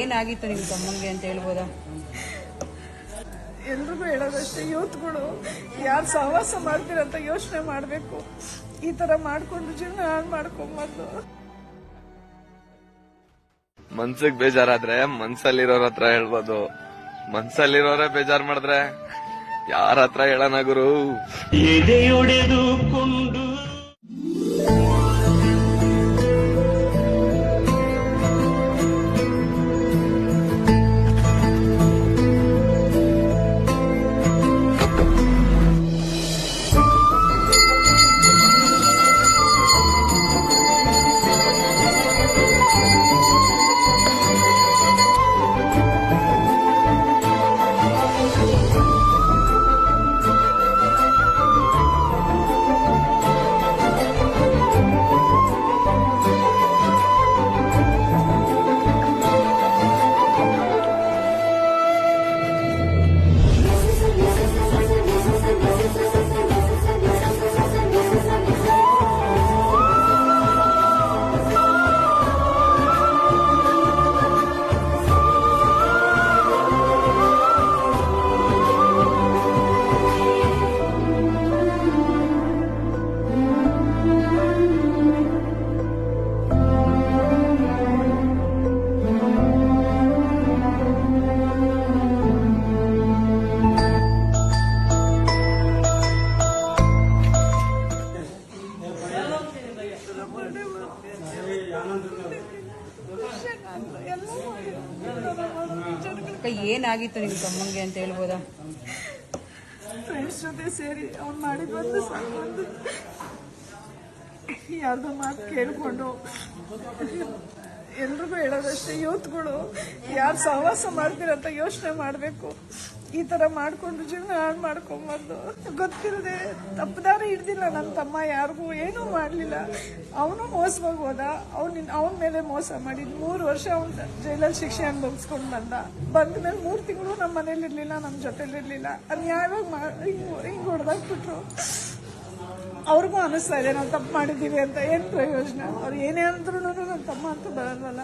ಏನಾಗಿತ್ತು ನಿಮ್ಮ ತಮ್ಮಂಗೆ ಅಂತ ಹೇಳ್ಬೋದಾ? ಎಲ್ರಿಗೂ ಹೇಳೋದಷ್ಟೇ ಯೂತ್ಗಳು ಯಾರು ಸಹವಾಸ ಮಾಡ್ತೀರಂತ ಯೋಚನೆ ಮಾಡಬೇಕು. ಈ ತರ ಮಾಡ್ಕೊಂಡು ಜೀವನ ಹಾಳು ಮಾಡ್ಕೊಂಬಾರ್ದು. ಮನ್ಸಿಗೆ ಬೇಜಾರಾದ್ರೆ ಮನ್ಸಲ್ಲಿರೋರ್ ಹತ್ರ ಹೇಳ್ಬೋದು. ಮನ್ಸಲ್ಲಿರೋರೇ ಬೇಜಾರ್ ಮಾಡಿದ್ರೆ ಯಾರ ಹತ್ರ ಹೇಳೋಣ ಗುರು? ಎದೆಯೊಡೆದುಕೊಂಡು ಅಕ್ಕ, ಏನಾಗಿತ್ತು ನಿಮ್ಮ ತಮ್ಮಂಗೆ ಅಂತ ಹೇಳ್ಬೋದಾ? ಫ್ರೆಂಡ್ಸ್ ಜೊತೆ ಸೇರಿ ಅವ್ನು ಮಾಡಿ ಬಂದು ಯಾರ್ದೋ ಮಾತು ಕೇಳಿಕೊಂಡು. ಎಲ್ರಿಗೂ ಹೇಳೋದಷ್ಟೇ, ಯೂತ್ಗಳು, ಯಾರು ಸಹವಾಸ ಮಾಡ್ತೀರಂತ ಯೋಚನೆ ಮಾಡಬೇಕು. ಈ ತರ ಮಾಡ್ಕೊಂಡು ಜೀವನ ಹಾಳು ಮಾಡ್ಕೊಂಬಾರ್ದು. ಗೊತ್ತಿಲ್ಲದೆ ತಪ್ಪದಾರಿ ಹಿಡ್ದಿಲ್ಲ ನನ್ನ ತಮ್ಮ, ಯಾರಿಗೂ ಏನೂ ಮಾಡಲಿಲ್ಲ. ಅವನು ಮೋಸವಾಗಿ ಹೋದ, ಅವ್ನ ಅವನ ಮೇಲೆ ಮೋಸ ಮಾಡಿದ್. ಮೂರು ವರ್ಷ ಅವ್ನು ಜೈಲಲ್ಲಿ ಶಿಕ್ಷೆ ಅನುಭವಿಸ್ಕೊಂಡು ಬಂದ. ಬಂದ ಮೇಲೆ ಮೂರು ತಿಂಗಳು ನಮ್ಮ ಮನೇಲಿ ಇರಲಿಲ್ಲ ನಮ್ಮ ಜೊತೆಲಿ ಇರ್ಲಿಲ್ಲ. ಅನ್ಯಾಯವಾಗಿ ಮಾ, ಹಿಂಗ್, ಹಿಂಗೆ ಹೊಡೆದಾಕ್ಬಿಟ್ರು ಅವ್ರಿಗೂ ಅನಿಸ್ತಾ ಇದೆ, ನಾವು ತಪ್ಪು ಮಾಡಿದ್ದೀವಿ ಅಂತ. ಏನು ಪ್ರಯೋಜನ? ಅವ್ರು ಏನೇ ಅಂದ್ರೂ ತಮ್ಮ ಅಂತ ಬರಲ್ಲ.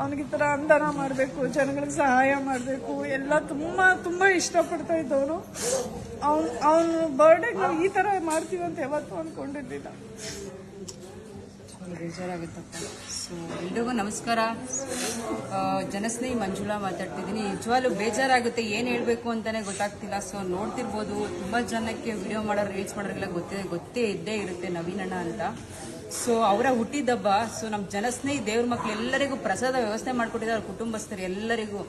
ಅವನಿಗೆ ಥರ ಅನುದಾನ ಮಾಡಬೇಕು, ಜನಗಳಿಗೆ ಸಹಾಯ ಮಾಡಬೇಕು, ಎಲ್ಲ ತುಂಬ ತುಂಬ ಇಷ್ಟಪಡ್ತಾ ಇದ್ದವನು. ಅವ್ನು, ಅವನ ಬರ್ಡೇಗೆ ನಾವು ಈ ಥರ ಮಾಡ್ತೀವಿ ಅಂತ ಯಾವತ್ತೂ ಅಂದ್ಕೊಂಡಿದ್ದಿಲ್ಲ ಬೇಜಾರಾಗುತ್ತಪ್ಪ ಸೊ ಎಲ್ರಿಗೂ ನಮಸ್ಕಾರ. ಜನಸ್ನೇಹಿ ಮಂಜುಳಾ ಮಾತಾಡ್ತಿದ್ದೀನಿ. ನಿಜವಾಗ್ಲೂ ಬೇಜಾರಾಗುತ್ತೆ ಏನು ಹೇಳಬೇಕು ಅಂತಲೇ ಗೊತ್ತಾಗ್ತಿಲ್ಲ. ಸೊ ನೋಡ್ತಿರ್ಬೋದು, ತುಂಬ ಜನಕ್ಕೆ ವಿಡಿಯೋ ಮಾಡೋರು ರೀಲ್ಸ್ ಮಾಡೋರಿಗೆಲ್ಲ ಗೊತ್ತೇ ಗೊತ್ತೇ ಇದ್ದೇ ಇರುತ್ತೆ ನವೀನಣ್ಣ ಅಂತ. ಸೊ ಅವರ ಹುಟ್ಟಿದಬ್ಬ ಸೊ ನಮ್ಮ ಜನಸ್ನೇಹಿ ದೇವ್ರ ಮಕ್ಳು ಎಲ್ಲರಿಗೂ ಪ್ರಸಾದ ವ್ಯವಸ್ಥೆ ಮಾಡ್ಕೊಟ್ಟಿದ್ದಾರೆ ಅವ್ರ ಕುಟುಂಬಸ್ಥರು ಎಲ್ಲರಿಗೂ.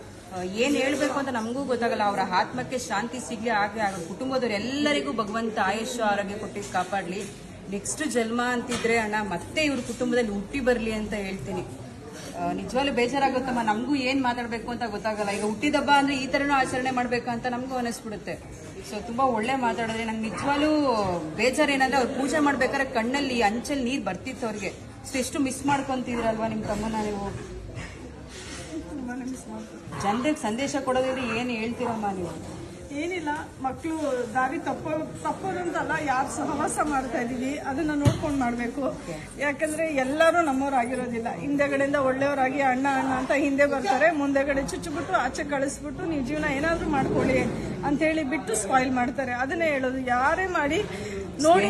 ಏನು ಹೇಳಬೇಕು ಅಂತ ನಮಗೂ ಗೊತ್ತಾಗಲ್ಲ. ಅವರ ಆತ್ಮಕ್ಕೆ ಶಾಂತಿ ಸಿಗ್ಲಿ ಆಗಲಿ ಅವ್ರ ಕುಟುಂಬದವ್ರು ಎಲ್ಲರಿಗೂ ಭಗವಂತ ಆಯುಷ್ಯ, ಆರೋಗ್ಯ ಕೊಟ್ಟಿದ್ದು ಕಾಪಾಡಲಿ. ನೆಕ್ಸ್ಟ್ ಜನ್ಮ ಅಂತಿದ್ರೆ ಅಣ್ಣ, ಮತ್ತೆ ಇವ್ರ ಕುಟುಂಬದಲ್ಲಿ ಹುಟ್ಟಿ ಬರಲಿ ಅಂತ ಹೇಳ್ತೀನಿ. ನಿಜವಾಗ್ಲೂ ಬೇಜಾರಾಗುತ್ತಮ್ಮ. ನಮಗೂ ಏನ್ ಮಾತಾಡ್ಬೇಕು ಅಂತ ಗೊತ್ತಾಗಲ್ಲ. ಈಗ ಹುಟ್ಟಿದಬ್ಬ ಅಂದ್ರೆ ಈ ತರನೂ ಆಚರಣೆ ಮಾಡ್ಬೇಕು ಅಂತ ನಮಗೂ ಅನಿಸ್ಬಿಡುತ್ತೆ. ಸೊ ತುಂಬಾ ಒಳ್ಳೆ ಮಾತಾಡಿದ್ರೆ ನಂಗೆ ನಿಜವಾಗ್ಲೂ ಬೇಜಾರೇನಂದ್ರೆ ಅವ್ರು ಪೂಜೆ ಮಾಡ್ಬೇಕಾದ್ರೆ ಕಣ್ಣಲ್ಲಿ ಅಂಚಲ್ಲಿ ನೀರ್ ಬರ್ತಿತ್ತು ಅವ್ರಿಗೆ. ಸೊ ಎಷ್ಟು ಮಿಸ್ ಮಾಡ್ಕೊಂತಿದ್ರಲ್ವಾ ನಿಮ್ ತಮ್ಮನ ನೀವು? ಜನರಿಗೆ ಸಂದೇಶ ಕೊಡೋದಿದ್ರೆ ಏನ್ ಹೇಳ್ತೀರಮ್ಮ ನೀವು? ಏನಿಲ್ಲ ಮಕ್ಕಳು ದಾರಿ ತಪ್ಪೋ, ತಪ್ಪೋದಂತಲ್ಲ, ಯಾರು ಸಹವಾಸ ಮಾಡ್ತಾ ಇದ್ದೀವಿ, ಅದನ್ನ ನೋಡ್ಕೊಂಡು ಮಾಡಬೇಕು. ಯಾಕಂದ್ರೆ ಎಲ್ಲರೂ ನಮ್ಮವರಾಗಿರೋದಿಲ್ಲ. ಹಿಂದೆಗಡೆಯಿಂದ ಒಳ್ಳೆಯವರಾಗಿ ಅಣ್ಣ ಅಣ್ಣ ಅಂತ ಹಿಂದೆ ಬರ್ತಾರೆ. ಮುಂದೆಗಡೆ ಚುಚ್ಚುಬಿಟ್ಟು, ಆಚೆ ಕಳಿಸ್ಬಿಟ್ಟು ನೀವು ಜೀವನ ಏನಾದರೂ ಮಾಡ್ಕೊಳ್ಳಿ ಅಂತ ಬಿಟ್ಟು ಸ್ಪಾಯಿಲ್ ಮಾಡ್ತಾರೆ. ಅದನ್ನೇ ಹೇಳೋದು. ಯಾರೇ ಮಾಡಿ ನೋಡಿ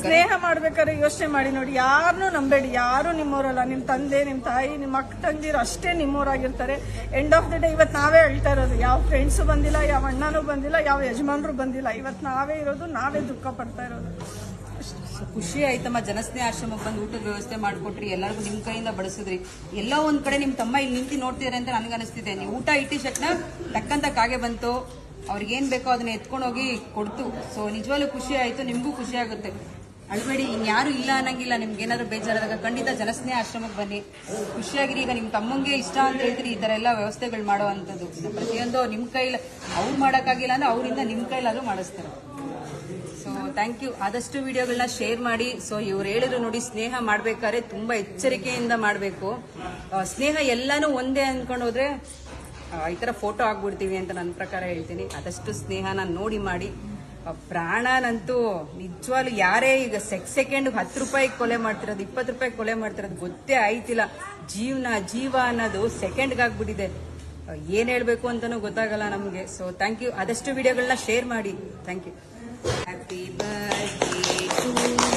ಸ್ನೇಹ ಮಾಡ್ಬೇಕಾದ್ರೆ. ಯೋಚನೆ ಮಾಡಿ ನೋಡಿ ಯಾರನ್ನು ನಂಬೇಡಿ ಯಾರು ನಿಮ್ಮವರಲ್ಲ. ನಿಮ್ಮ ತಂದೆ ನಿಮ್ಮ ತಾಯಿ ನಿಮ್ಮ ಅಕ್ಕ ತಂದಿರು ಅಷ್ಟೇ ನಿಮ್ಮವರಾಗಿರ್ತಾರೆ. ಎಂಡ್ ಆಫ್ ದ ಡೇ ಇವತ್ತು ನಾವೇ ಹೇಳ್ತಾ ಇರೋದು. ಯಾವ ಫ್ರೆಂಡ್ಸು ಬಂದಿಲ್ಲ ಯಾವ ಅಣ್ಣನೂ ಬಂದಿಲ್ಲ ಯಾವ ಯಜಮಾನ್ರು ಬಂದಿಲ್ಲ. ಇವತ್ತು ನಾವೇ ಇರೋದು ನಾವೇ ದುಃಖ ಪಡ್ತಾ ಇರೋದು. ಖುಷಿ ಆಯ್ತಮ್ಮ. ಜನಸ್ನೇಹ ಆಶ್ರಮಕ್ಕೆ ಬಂದು ಊಟದ ವ್ಯವಸ್ಥೆ ಮಾಡ್ಕೊಟ್ರಿ. ಎಲ್ಲರಿಗೂ ನಿಮ್ ಕೈಯಿಂದ ಬಳಸಿದ್ರಿ ಎಲ್ಲೋ ಒಂದ್ ಕಡೆ ನಿಮ್ ತಮ್ಮ ಇಲ್ಲಿ ನಿಂತು ನೋಡ್ತಿದಾರೆ ಅಂತ ನನಗೆ ಅನಿಸ್ತಿದೆ ನೀವು ಊಟ ಇಟ್ಟಿ ಶಟ್ನ ತಕ್ಕಂತ ಕಾಗೆ ಬಂತು. ಅವ್ರಿಗೆ ಏನ್ ಬೇಕೋ ಅದನ್ನ ಎತ್ಕೊಂಡೋಗಿ ಕೊಡ್ತು. ಸೊ ನಿಜವಾಗ್ಲೂ ಖುಷಿ ಆಯ್ತು ನಿಮ್ಗೂ ಖುಷಿ ಆಗುತ್ತೆ. ಅಳ್ಬೇಡಿ ಇನ್ಯಾರು ಇಲ್ಲ ಅನ್ನಂಗಿಲ್ಲ ನಿಮ್ಗೆ ಏನಾದ್ರು ಬೇಜಾರಾದಾಗ ಖಂಡಿತ ಜನಸ್ನೇಹ ಆಶ್ರಮಕ್ಕೆ ಬನ್ನಿ. ಖುಷಿಯಾಗಿರಿ ಈಗ ನಿಮ್ ತಮ್ಮಂಗೆ ಇಷ್ಟ ಅಂತ ಹೇಳ್ತೀರಿ ಈ ತರ ಎಲ್ಲ ವ್ಯವಸ್ಥೆಗಳು ಮಾಡೋ ಪ್ರತಿಯೊಂದು ನಿಮ್ ಕೈಲಿ ಅವ್ರು ಮಾಡೋಕ್ಕಾಗಿಲ್ಲ ಅಂದ್ರೆ ಅವರಿಂದ ನಿಮ್ ಕೈಲಾದ್ರೂ ಮಾಡಿಸ್ತಾರೆ. ಸೊ ಥ್ಯಾಂಕ್ ಯು ಆದಷ್ಟು ವಿಡಿಯೋಗಳನ್ನ ಶೇರ್ ಮಾಡಿ. ಸೊ ಇವ್ರು ಹೇಳಿದ್ರು ನೋಡಿ ಸ್ನೇಹ ಮಾಡ್ಬೇಕಾದ್ರೆ ತುಂಬಾ ಎಚ್ಚರಿಕೆಯಿಂದ ಮಾಡಬೇಕು. ಸ್ನೇಹ ಎಲ್ಲಾನು ಒಂದೇ ಅನ್ಕೊಂಡು ಹೋದ್ರೆ ಆ, ಈ ಥರ ಫೋಟೋ ಆಗ್ಬಿಡ್ತೀವಿ ಅಂತ ನನ್ನ ಪ್ರಕಾರ ಹೇಳ್ತೀನಿ. ಆದಷ್ಟು ಸ್ನೇಹನ ನೋಡಿ ಮಾಡಿ. ಪ್ರಾಣನಂತೂ ನಿಜವಾಗ್ಲು ಯಾರೇ ಈಗ ಸೆಕ್ ಸೆಕೆಂಡ್ ಹತ್ತು ರೂಪಾಯಿ ಕೊಲೆ ಮಾಡ್ತಿರೋದು, ಇಪ್ಪತ್ತು ರೂಪಾಯಿ ಕೊಲೆ ಮಾಡ್ತಿರೋದು ಗೊತ್ತೇ ಆಯ್ತಿಲ್ಲ. ಜೀವನ, ಜೀವ ಅನ್ನೋದು ಸೆಕೆಂಡ್ಗೆ ಆಗ್ಬಿಟ್ಟಿದೆ. ಏನ್ ಹೇಳ್ಬೇಕು ಅಂತಾನೂ ಗೊತ್ತಾಗಲ್ಲ ನಮಗೆ. ಸೊ ಥ್ಯಾಂಕ್ ಯು ಆದಷ್ಟು ವಿಡಿಯೋಗಳನ್ನ ಶೇರ್ ಮಾಡಿ. Thank you happy birthday